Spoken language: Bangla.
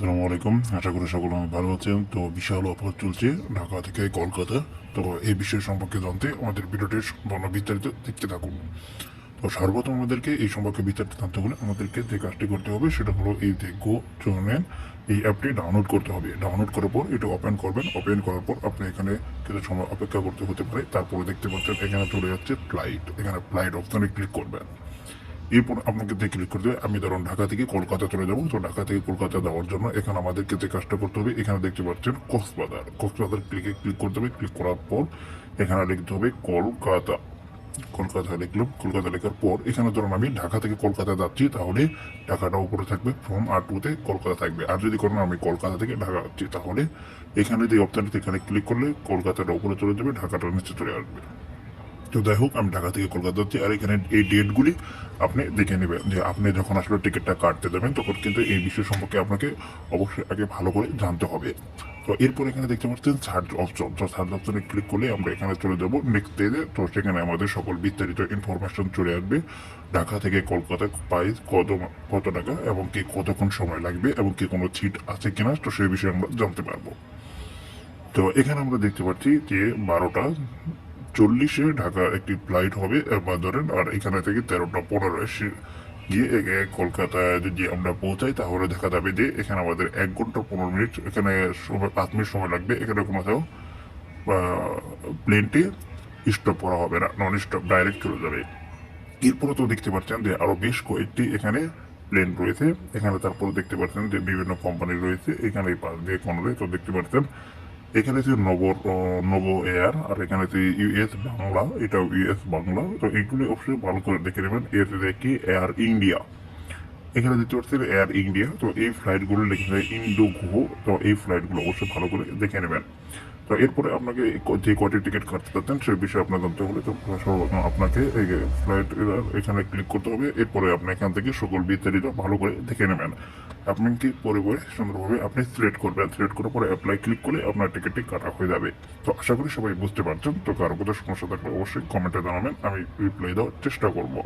আসসালামু আলাইকুম। আশা করি সকলে অনেক ভালো আছেন। তো বিশাল অফার চলছে ঢাকা থেকে কলকাতা। তো এই বিষয় সম্পর্কে জানতে আমাদের ভিডিওটি সম্পূর্ণ বিস্তারিত দেখতে থাকুন। তো সর্বপ্রথম আমাদেরকে এই সম্পর্কে বিস্তারিত জানতে হলে আমাদেরকে যে কাজটি করতে হবে সেটা হলো এই যে গো চলেন এই অ্যাপটি ডাউনলোড করতে হবে। ডাউনলোড করার পর এটা ওপেন করবেন। ওপেন করার পর আপনি এখানে কিছু সময় অপেক্ষা করতে হতে পারে। তারপরে দেখতে পাচ্ছেন এখানে চলে যাচ্ছে ফ্লাইট এখানে ফ্লাইট অপশানে ক্লিক করবেন। এরপর আপনাকে দিয়ে ক্লিক করতে হবে, আমি ধরুন ঢাকা থেকে কলকাতা চলে যাব, তো ঢাকা থেকে কলকাতা যাওয়ার জন্য এখানে আমাদেরকে যে কাজটা করতে হবে। এখানে দেখতে পাচ্ছেন কক্সবাজার। কক্সবাজার ক্লিকে ক্লিক করতে হবে ক্লিক করার পর এখানে লিখতে হবে কলকাতা। কলকাতা লিখলাম, কলকাতা লেখার পর এখানে ধরুন আমি ঢাকা থেকে কলকাতা যাচ্ছি, তাহলে ঢাকাটা উপরে থাকবে ফ্রম আর টুতে কলকাতা থাকবে। আর যদি কোনো আমি কলকাতা থেকে ঢাকা যাচ্ছি, তাহলে এখানে যে অপশানটি এখানে ক্লিক করলে কলকাতাটা উপরে চলে যাবে, ঢাকাটা নিচে চলে আসবে। তো যাই হোক, আমি ঢাকা থেকে কলকাতা যাচ্ছি, আর এখানে এই ডেটগুলি আপনি দেখে নেবেন যে আপনি যখন আসলে টিকিটটা কাটতে দেবেন তখন কিন্তু এই বিষয় সম্পর্কে আপনাকে অবশ্যই আগে ভালো করে জানতে হবে। তো এরপর এখানে দেখতে পাচ্ছেন সার্চ অপশন। তো সার্চ অপশনে ক্লিক করলে আমরা এখানে চলে যাব নেক্সট পেজে তো সেখানে আমাদের সকল বিস্তারিত ইনফরমেশন চলে আসবে। ঢাকা থেকে কলকাতা প্রাইস কত কত টাকা এবং কি কতক্ষণ সময় লাগবে এবং কি কোনো সিট আছে কিনা, তো সেই বিষয়ে আমরা জানতে পারব। তো এখানে আমরা দেখতে পাচ্ছি যে বারোটা চল্লিশে ঢাকা একটি ফ্লাইট হবে বা ধরেন আর এখানে থেকে তেরোটা পনেরো এসে গিয়ে কলকাতায় যদি আমরা পৌঁছাই, তাহলে দেখা যাবে যে এখানে আমাদের এক ঘণ্টা পনেরো মিনিট, এখানে সময়, পাঁচ মিনিট সময় লাগবে। এখানে কোথাও প্লেনটি স্টপ করা হবে না নন স্টপ ডাইরেক্ট চলে যাবে। এরপরে তো দেখতে পাচ্ছেন যে আরও বেশ কয়েকটি এখানে প্লেন রয়েছে। এখানে তারপরে দেখতে পাচ্ছেন যে বিভিন্ন কোম্পানি রয়েছে। এখানে পাশ দিয়ে কোনরে তো দেখতে পাচ্ছেন এখানে যে নব নব এয়ার আর এখানে যে ইউএস বাংলা এটাও ইউএস বাংলা, তো এইগুলি অবশ্যই ভালো করে দেখে নেবেন। এর দেখি এয়ার ইন্ডিয়া এখানে দেখতে পাচ্ছেন এয়ার ইন্ডিয়া তো এই ফ্লাইটগুলো লিখে ইন্ডো তো এই ফ্লাইটগুলো অবশ্যই ভালো করে দেখে নেবেন। তো এরপরে আপনাকে যে কয়টি টিকিট কাটতে চাচ্ছেন সেই বিষয়ে আপনার জানতে হলে তো আপনাকে এই ফ্লাইট এখানে ক্লিক করতে হবে। এরপরে আপনি এখান থেকে সকল বিস্তারিত ভালো করে দেখে নেবেন। আপনি কি পরে পরে সুন্দরভাবে আপনি সিলেক্ট করবেন। সিলেক্ট করার পরে অ্যাপ্লাই ক্লিক করলে আপনার টিকিটটি কাটা হয়ে যাবে। তো আশা করি সবাই বুঝতে পারছেন। তো কারও কোথাও সমস্যা থাকলে অবশ্যই কমেন্টে জানাবেন। আমি রিপ্লাই দেওয়ার চেষ্টা করব।